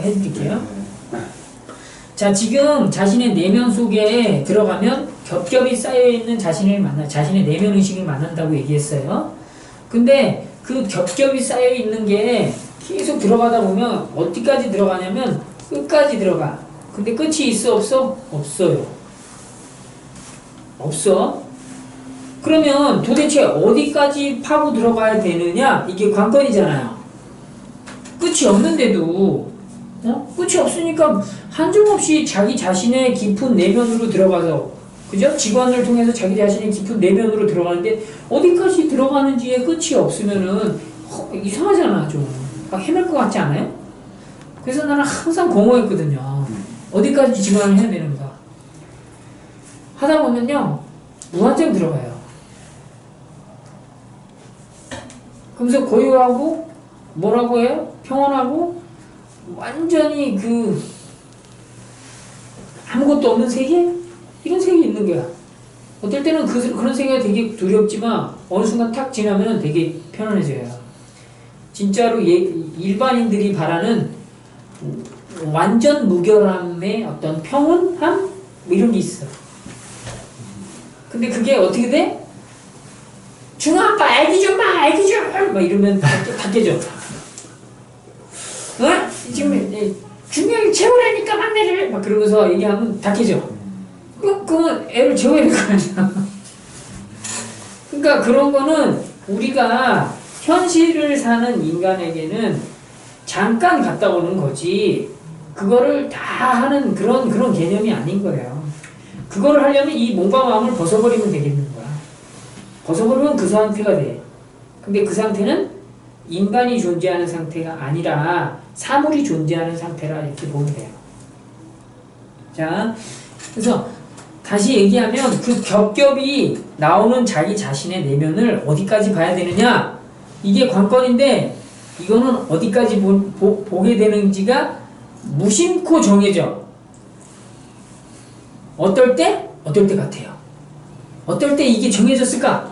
해드릴게요. 자, 지금 자신의 내면 속에 들어가면 겹겹이 쌓여있는 자신을 만나, 자신의 내면 의식을 만난다고 얘기했어요. 근데 그 겹겹이 쌓여있는 게 계속 들어가다 보면 어디까지 들어가냐면 끝까지 들어가. 근데 끝이 있어, 없어? 없어요. 없어. 그러면 도대체 어디까지 파고 들어가야 되느냐? 이게 관건이잖아요. 끝이 없는데도, 어? 끝이 없으니까 한정없이 자기 자신의 깊은 내면으로 들어가서, 그죠? 직관을 통해서 자기 자신의 깊은 내면으로 들어가는데, 어디까지 들어가는지에 끝이 없으면은, 허, 이상하잖아, 좀. 막 헤맬 것 같지 않아요? 그래서 나는 항상 공허했거든요. 어디까지 직관을 해야 되는가. 하다 보면요, 무한정 들어가요. 그러면서 고요하고, 뭐라고 해요? 평온하고, 완전히 그, 아무것도 없는 세계? 이런 세계 있는 거야. 어떨 때는 그, 그런 세계가 되게 두렵지만, 어느 순간 탁 지나면 되게 편안해져요. 진짜로 예, 일반인들이 바라는 완전 무결함의 어떤 평온함? 뭐 이런 게 있어. 근데 그게 어떻게 돼? 준아 아빠 애기 좀 봐, 애기 좀! 막 이러면 다, 깨- 다 깨져. 어? 지금 예, 준영이 재우라니까 막내를! 막 그러면서 얘기하면 다 깨져. 그, 그러면 애를 재워야 될 거 아니야. 그러니까 그런 거는 우리가 현실을 사는 인간에게는 잠깐 갔다 오는 거지 그거를 다 하는 그런 그런 개념이 아닌 거예요. 그거를 하려면 이 몸과 마음을 벗어버리면 되겠는 거야. 벗어버리면 그 상태가 돼. 근데 그 상태는 인간이 존재하는 상태가 아니라 사물이 존재하는 상태라 이렇게 보면 돼요. 자, 그래서 다시 얘기하면 그 겹겹이 나오는 자기 자신의 내면을 어디까지 봐야 되느냐? 이게 관건인데 이거는 어디까지 보, 보, 보게 되는지가 무심코 정해져. 어떨 때? 어떨 때 같아요. 어떨 때 이게 정해졌을까?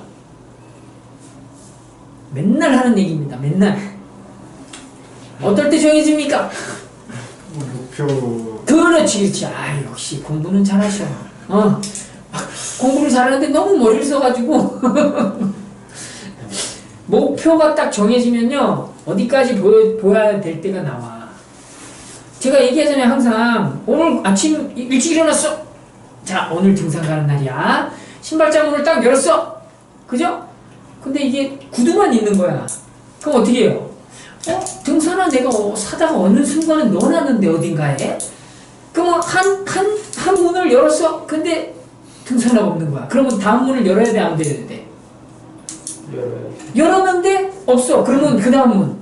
맨날 하는 얘기입니다. 맨날. 어떨 때 정해집니까? 뭐 목표 그렇지, 그렇지. 아, 역시 공부는 잘하셔. 어. 공부를 잘하는데 너무 머리를 써가지고. 목표가 딱 정해지면요, 어디까지 보여, 보여야 될 때가 나와. 제가 얘기하잖아요, 항상. 오늘 아침 일- 일찍 일어났어. 자, 오늘 등산 가는 날이야. 신발장 문을 딱 열었어. 그죠? 근데 이게 구두만 있는 거야. 그럼 어떻게 해요? 어? 등산화 내가 어- 사다가 어느 순간에 넣어놨는데 어딘가에? 그러면 한, 한, 한 문을 열었어. 근데 등산화가 없는 거야. 그러면 다음 문을 열어야 돼, 안 되는데? 열어요. 열었는데 없어. 그러면 그 다음 문.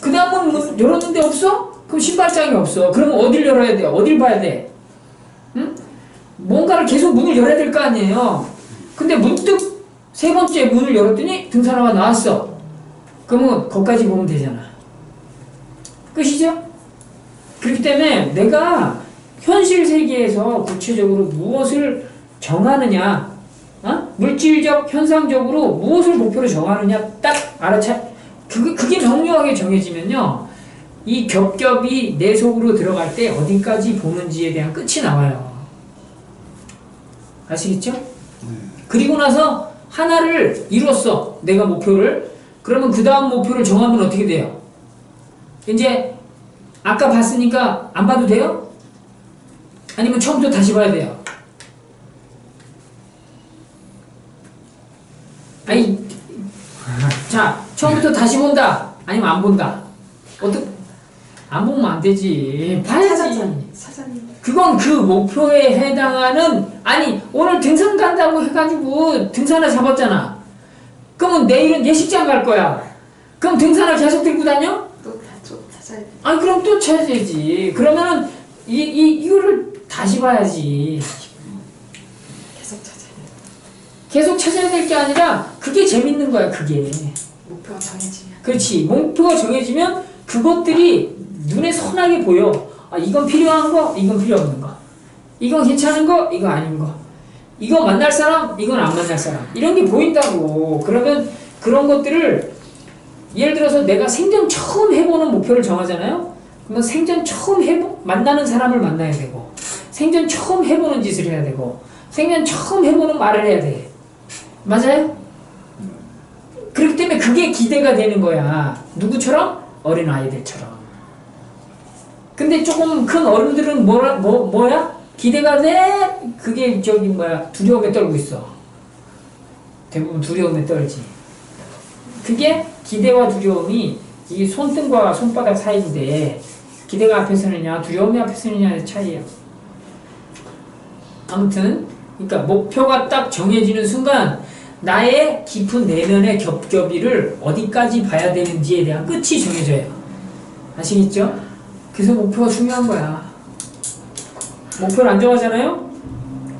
그 다음 문, 문 열었는데 없어? 그럼 신발장이 없어. 그러면 어딜 열어야 돼? 어딜 봐야 돼? 응? 뭔가를 계속 문을 열어야 될 거 아니에요. 근데 문득 세 번째 문을 열었더니 등산화가 나왔어. 그러면 거기까지 보면 되잖아. 끝이죠? 그렇기 때문에 내가 현실 세계에서 구체적으로 무엇을 정하느냐, 어? 물질적, 현상적으로 무엇을 목표로 정하느냐 딱 알아차, 그게, 그게 명료하게 정해지면요. 이 겹겹이 내 속으로 들어갈 때 어디까지 보는지에 대한 끝이 나와요. 아시겠죠? 그리고 나서 하나를 이뤘어. 내가 목표를. 그러면 그 다음 목표를 정하면 어떻게 돼요? 이제 아까 봤으니까 안 봐도 돼요? 아니면 처음부터 다시 봐야 돼요? 아니, 자, 처음부터 다시 본다. 아니면 안 본다. 어떻게, 안 보면 안 되지. 봐야지. 사장님, 사장님. 그건 그 목표에 해당하는 아니 오늘 등산 간다고 해가지고 등산화 잡았잖아. 그러면 내일은 예식장 갈 거야. 그럼 등산화 계속 들고 다녀? 또다또 찾아야 돼. 아니 그럼 또 찾아야지. 그러면은 이, 이 이거를 다시 봐야지. 계속 찾아야 돼. 계속 찾아야 될 게 아니라 그게 재밌는 거야. 그게. 목표가 정해지면. 그렇지. 목표가 정해지면 그것들이 눈에 선하게 보여. 아, 이건 필요한 거, 이건 필요 없는 거. 이건 괜찮은 거, 이거 아닌 거. 이거 만날 사람, 이건 안 만날 사람. 이런 게 보인다고. 그러면 그런 것들을 예를 들어서 내가 생전 처음 해보는 목표를 정하잖아요? 그러면 생전 처음 해보 만나는 사람을 만나야 되고 생전 처음 해보는 짓을 해야 되고 생전 처음 해보는 말을 해야 돼. 맞아요? 그렇기 때문에 그게 기대가 되는 거야. 누구처럼? 어린 아이들처럼. 근데 조금 큰 어른들은 뭐라 뭐 뭐야? 기대가 돼? 그게 저기 뭐야 두려움에 떨고 있어. 대부분 두려움에 떨지. 그게 기대와 두려움이 이 손등과 손바닥 사이인데 기대가 앞에 서느냐 두려움이 앞에 서느냐의 차이예요. 아무튼 그러니까 목표가 딱 정해지는 순간 나의 깊은 내면의 겹겹이를 어디까지 봐야 되는지에 대한 끝이 정해져요. 아시겠죠? 그래서 목표가 중요한 거야. 목표를 안 정하잖아요?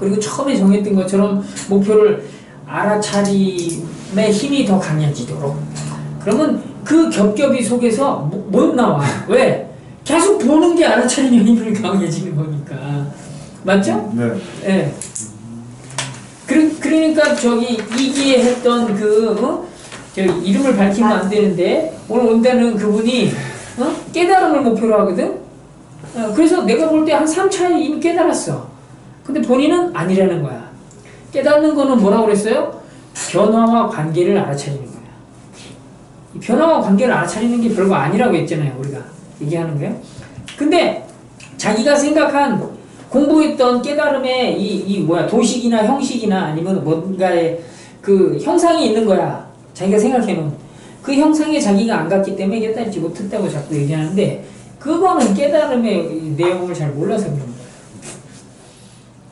그리고 처음에 정했던 것처럼 목표를 알아차림의 힘이 더 강해지도록. 그러면 그 겹겹이 속에서 뭐, 못 나와. 왜? 계속 보는 게 알아차림의 힘을 강해지는 거니까. 맞죠? 네. 예. 그, 그러니까 저기 이기에 했던 그, 어? 저 이름을 밝히면 안 되는데, 오늘 온다는 그분이, 어? 깨달음을 목표로 하거든? 어, 그래서 내가 볼 때 한 3차에 이미 깨달았어. 근데 본인은 아니라는 거야. 깨닫는 거는 뭐라고 그랬어요? 변화와 관계를 알아차리는 거야. 이 변화와 관계를 알아차리는 게 별거 아니라고 했잖아요, 우리가. 얘기하는 거예요. 근데 자기가 생각한 공부했던 깨달음의 이, 이 뭐야 도식이나 형식이나 아니면 뭔가의 그 형상이 있는 거야. 자기가 생각해놓은 그 형상에 자기가 안 갔기 때문에 깨달지 못했다고 자꾸 얘기하는데 그거는 깨달음의 내용을 잘 몰라서 그런 거야.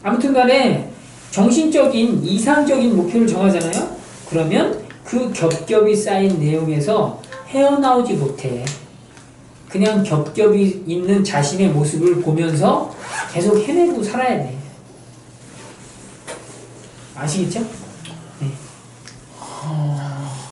아무튼 간에 정신적인 이상적인 목표를 정하잖아요. 그러면 그 겹겹이 쌓인 내용에서 헤어나오지 못해. 그냥 겹겹이 있는 자신의 모습을 보면서 계속 헤매고 살아야 돼. 아시겠죠? 네.